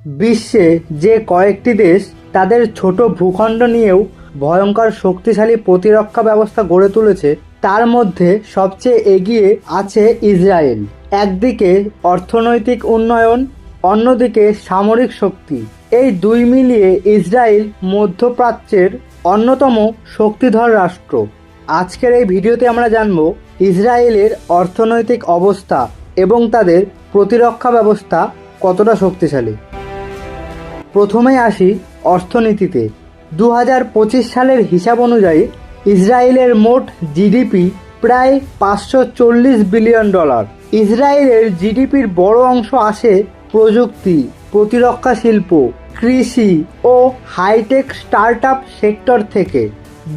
বিশ্বে যে কয়েকটি দেশ তাদের ছোট ভূখণ্ড নিয়েও ভয়ঙ্কর শক্তিশালী প্রতিরক্ষা ব্যবস্থা গড়ে তুলেছে, তার মধ্যে সবচেয়ে এগিয়ে আছে ইসরায়েল। একদিকে অর্থনৈতিক উন্নয়ন, অন্যদিকে সামরিক শক্তি। এই দুই মিলিয়ে ইসরায়েল মধ্যপ্রাচ্যের অন্যতম শক্তিধর রাষ্ট্র। আজকের এই ভিডিওতে আমরা জানব ইসরায়েলের অর্থনৈতিক অবস্থা এবং তাদের প্রতিরক্ষা ব্যবস্থা কতটা শক্তিশালী। প্রথমেই আসি অর্থনীতিতে। দু হাজার পঁচিশ সালের হিসাব অনুযায়ী ইসরায়েলের মোট জিডিপি প্রায় পাঁচশো চল্লিশ বিলিয়ন ডলার। ইসরায়েলের জিডিপির বড় অংশ আসে প্রযুক্তি, প্রতিরক্ষা শিল্প, কৃষি ও হাইটেক স্টার্ট সেক্টর থেকে।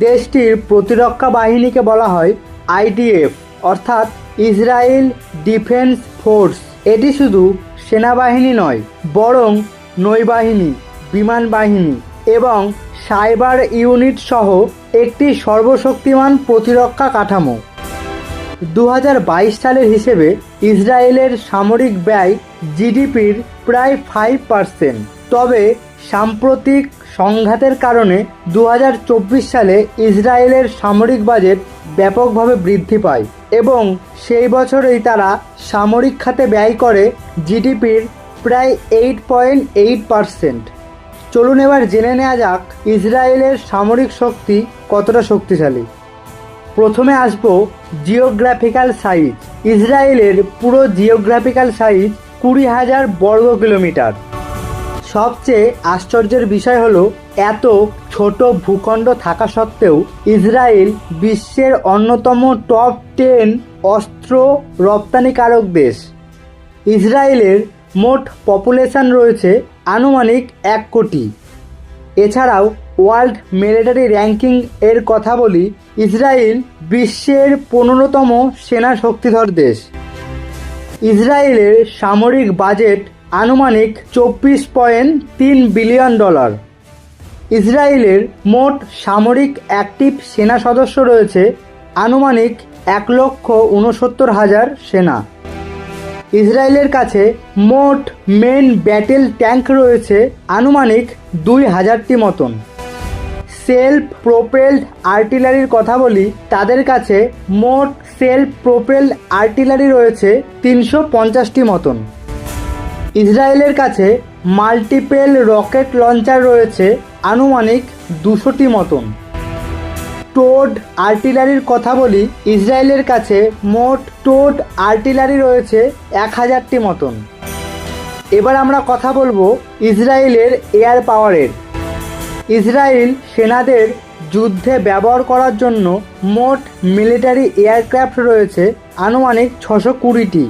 দেশটির প্রতিরক্ষা বাহিনীকে বলা হয় আইডিএফ, অর্থাৎ ইসরায়েল ডিফেন্স ফোর্স। এটি শুধু সেনাবাহিনী নয়, বরং নৌবাহিনী বিমান বাহিনী এবং সাইবার ইউনিট সহ একটি সর্বশক্তিমান প্রতিরক্ষা কাঠামো। দু হাজার বাইশ সালের হিসেবে ইসরায়েলের সামরিক ব্যয় জিডিপির প্রায় ফাইভ পার্সেন্ট। তবে সাম্প্রতিক সংঘাতের কারণে দু হাজার চব্বিশ সালে ইসরায়েলের সামরিক বাজেট ব্যাপকভাবে বৃদ্ধি পায় এবং সেই বছরেই তারা সামরিক খাতে ব্যয় করে জিডিপির প্রায় এইট পয়েন্ট এইট পার্সেন্ট চলুন এবার জেনে নেওয়া যাক ইসরায়েলের সামরিক শক্তি কতটা শক্তিশালী। প্রথমে আসব জিওগ্রাফিক্যাল সাইজ ইসরায়েলের পুরো জিওগ্রাফিক্যাল সাইজ কুড়ি হাজার বর্গ কিলোমিটার। সবচেয়ে আশ্চর্যের বিষয় হলো, এত ছোট ভূখণ্ড থাকা সত্ত্বেও ইসরায়েল বিশ্বের অন্যতম টপ টেন অস্ত্র রপ্তানিকারক দেশ। ইসরায়েলের মোট পপুলেশন রয়েছে আনুমানিক এক কোটি। এছাড়াও ওয়ার্ল্ড মিলিটারি র্যাঙ্কিং এর কথা বলি, ইসরায়েল বিশ্বের পনেরোতম সেনা শক্তিধর দেশ। ইসরায়েলের সামরিক বাজেট আনুমানিক চব্বিশ পয়েন্ট তিন বিলিয়ন ডলার ইসরায়েলের মোট সামরিক অ্যাক্টিভ সেনা সদস্য রয়েছে আনুমানিক এক লক্ষ উনসত্তর হাজার সেনা। ইসরায়েলের কাছে মোট মেন ব্যাটেল ট্যাঙ্ক রয়েছে আনুমানিক দুই হাজারটি মতন। সেলফ প্রোপেলড আর্টিলারির কথা বলি, তাদের কাছে মোট সেলফ প্রোপেলড আর্টিলারি রয়েছে তিনশো পঞ্চাশটি মতন। ইসরায়েলের কাছে মাল্টিপেল রকেট লঞ্চার রয়েছে আনুমানিক দুশোটি মতন। টোড আর্টিলারির কথা বলি, ইসরায়েলের কাছে মোট টোড আর্টিলারি রয়েছে এক হাজারটি মতন। এবার আমরা কথা বলব ইসরায়েলের এয়ার পাওয়ারের। ইসরায়েল সেনাদের যুদ্ধে ব্যবহার করার জন্য মোট মিলিটারি এয়ারক্রাফট রয়েছে আনুমানিক ছশো কুড়িটি।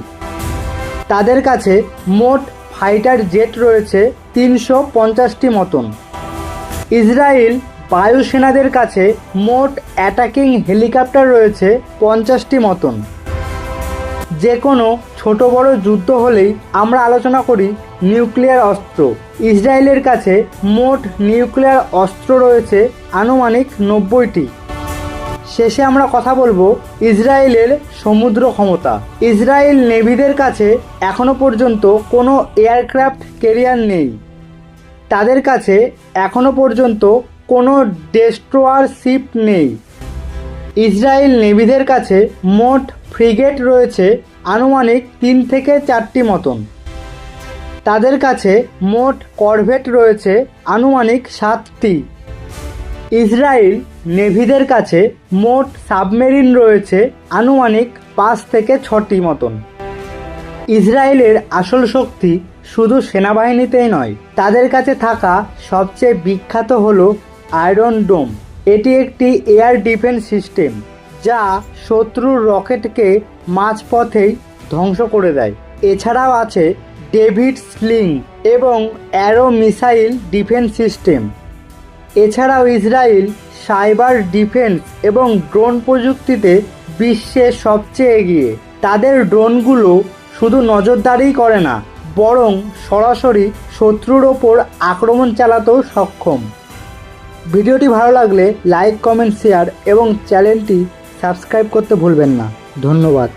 তাদের কাছে মোট ফাইটার জেট রয়েছে তিনশো পঞ্চাশটি মতন। ইসরায়েল বায়ুসেনাদের কাছে মোট অ্যাটাকিং হেলিকপ্টার রয়েছে পঞ্চাশটি মতন। যে কোনো ছোট বড় যুদ্ধ হলেই আমরা আলোচনা করি নিউক্লিয়ার অস্ত্র। ইসরায়েলের কাছে মোট নিউক্লিয়ার অস্ত্র রয়েছে আনুমানিক নব্বইটি। শেষে আমরা কথা বলব ইসরায়েলের সমুদ্র ক্ষমতা। ইসরায়েল নেভিদের কাছে এখনও পর্যন্ত কোনো এয়ারক্রাফট কেরিয়ার নেই। তাদের কাছে এখনও পর্যন্ত কোনো ডেস্ট্রোয়ার শিপ নেই। ইসরায়েল নেভিদের কাছে মোট ফ্রিগেট রয়েছে আনুমানিক তিন থেকে চারটি মতন। তাদের কাছে মোট করভেট রয়েছে আনুমানিক সাতটি। ইসরায়েল নেভিদের কাছে মোট সাবমেরিন রয়েছে আনুমানিক পাঁচ থেকে ছটি মতন। ইসরায়েলের আসল শক্তি শুধু সেনাবাহিনীতেই নয়, তাদের কাছে থাকা সবচেয়ে বিখ্যাত হল আয়রন ডোম। এটি একটি এয়ার ডিফেন্স সিস্টেম যা শত্রুর রকেটকে মাঝপথেই ধ্বংস করে দেয়। এছাড়াও আছে ডেভিড স্লিং এবং অ্যারো মিসাইল ডিফেন্স সিস্টেম। এছাড়াও ইসরায়েল সাইবার ডিফেন্স এবং ড্রোন প্রযুক্তিতে বিশ্বে সবচেয়ে এগিয়ে। তাদের ড্রোনগুলো শুধু নজরদারিই করে না, বরং সরাসরি শত্রুর ওপর আক্রমণ চালাতেও সক্ষম। ভিডিওটি ভালো লাগলে লাইক কমেন্ট শেয়ার এবং চ্যানেলটি সাবস্ক্রাইব করতে ভুলবেন না। ধন্যবাদ।